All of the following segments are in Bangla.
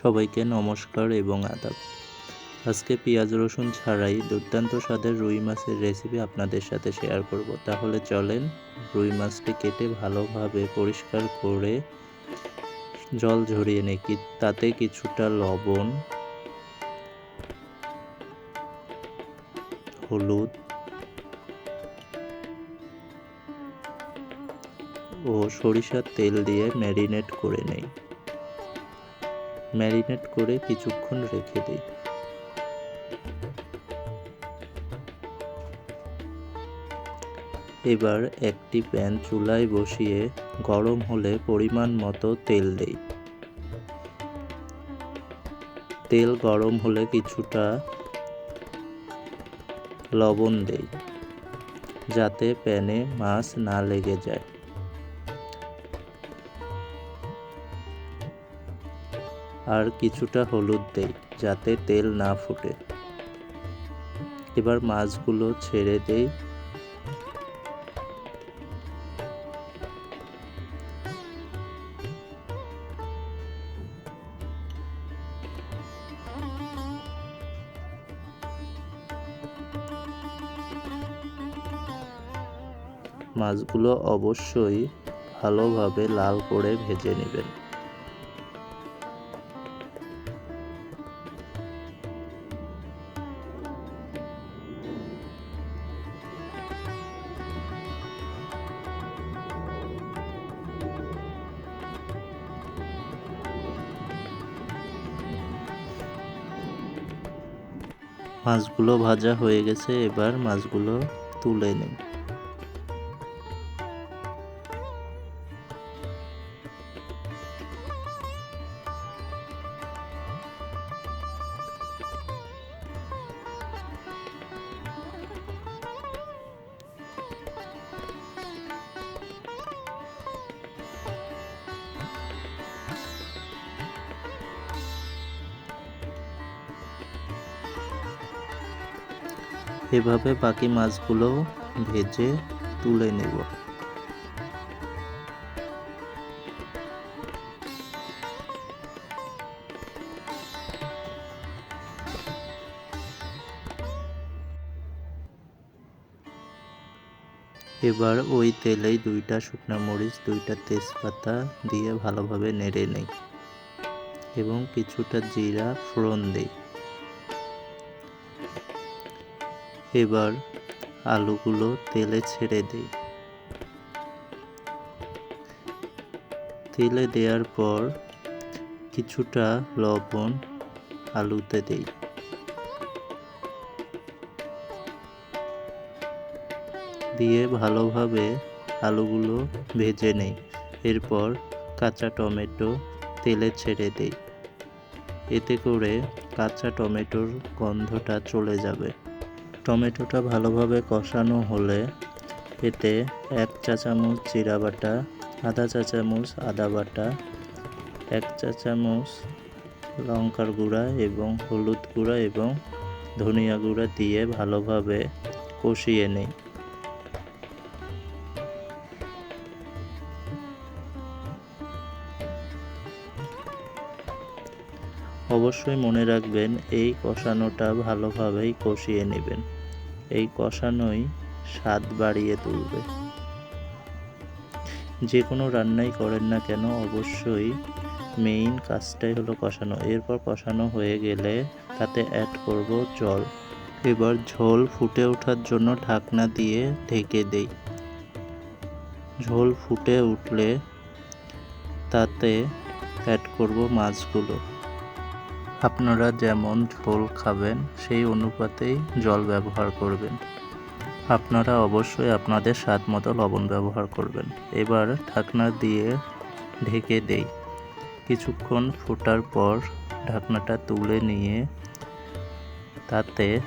সবাইকে নমস্কার এবং আদাব। আজকে পেঁয়াজ রসুন ছাড়াই দুর্দান্ত স্বাদের রুই মাছের রেসিপি আপনাদের সাথে শেয়ার করব। তাহলে চলেন রুই মাছটি কেটে ভালোভাবে পরিষ্কার করে জল ঝরিয়ে নিই। তাতে কিছুটা লবণ, হলুদ ও সরিষার তেল দিয়ে ম্যারিনেট করে নেই। ম্যারিনেট করে কিছুক্ষণ রেখে দিই। এবার একটি প্যান চুলায় বসিয়ে গরম হলে পরিমাণ মতো তেল দেই। তেল গরম হলে কিছুটা লবণ দেই, যাতে প্যানে মাছ না লেগে যায়। আর কিছুটা হলুদ দেই, যাতে তেল না ফুটে। এবার মাছগুলো ছেড়ে দেই। মাছগুলো অবশ্যই ভালোভাবে লাল করে ভেজে নেবেন। মাছগুলো ভাজা হয়ে গেছে এবার মাছগুলো তুলে নিই এভাবে বাকি মাছগুলো ভেজে তুলে নেব। এবার ওই তেলেই দুইটা শুকনো মরিচ, দুইটা তেজপাতা দিয়ে ভালোভাবে নেড়ে নেই এবং কিছুটা জিরা ফোড়ন দিই। এবার আলুগুলো তেলে ছেড়ে দিই। তেলে দেওয়ার পর কিছুটা লবণ আলুতে দেই। দিয়ে ভালোভাবে আলুগুলো ভেজে নেই। এরপর কাঁচা টমেটো তেলে ছেড়ে দেই। এতে করে কাঁচা টমেটোর গন্ধটা চলে যাবে। টমেটোটা ভালোভাবে কষানো হলে এতে এক চা চামচ জিরা বাটা, আধা চা চামচ আদা বাটা, এক চা চামচ লঙ্কার গুঁড়া এবং হলুদ গুঁড়া এবং ধনিয়া গুঁড়া দিয়ে ভালোভাবে কষিয়ে নিই। অবশ্যই মনে রাখবেন, এই কষানোটা ভালোভাবেই কষিয়ে নেবেন। এই কষানোই স্বাদ বাড়িয়ে তুলবে। যে কোনো রান্নাই করেন না কেন, অবশ্যই মেইন কাজটাই হলো কষানো। এরপর কষানো হয়ে গেলে তাতে অ্যাড করব জল। এবার ঝোল ফুটে ওঠার জন্য ঢাকনা দিয়ে ঢেকে দেই। ঝোল ফুটে উঠলে তাতে অ্যাড করব মাছগুলো। আপনারা যেমন ঝোল খাবেন, সেই অনুপাতেই জল ব্যবহার করবেন। আপনারা অবশ্যই আপনাদের স্বাদ মতো লবণ ব্যবহার করবেন। এবার ঢাকনা দিয়ে ঢেকে দেই। কিছুক্ষণ ফোটার পর ঢাকনাটা তুলে নিয়ে তাতে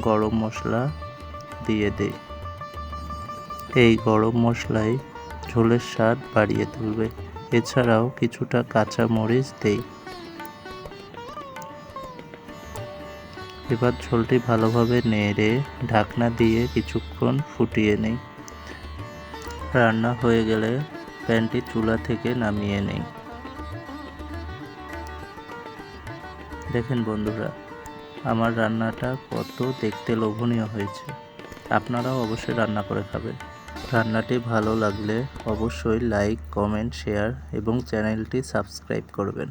গরম মশলা দিয়ে দেই। এই গরম মশলাই ঝোলের স্বাদ বাড়িয়ে তুলবে। এছাড়াও কিছুটা কাঁচা মরিচ দেই। এবার ঝোলটি ভালোভাবে নেড়ে ঢাকনা দিয়ে কিছুক্ষণ ফুটিয়ে নেই। রান্না হয়ে গেলে প্যানটি চুলা থেকে নামিয়ে নেই। দেখেন বন্ধুরা, আমার রান্নাটা কত দেখতে লোভনীয় হয়েছে। আপনারাও অবশ্যই রান্না করে খাবেন। রান্নাটি ভালো লাগলে অবশ্যই লাইক, কমেন্ট, শেয়ার এবং চ্যানেলটি সাবস্ক্রাইব করবেন।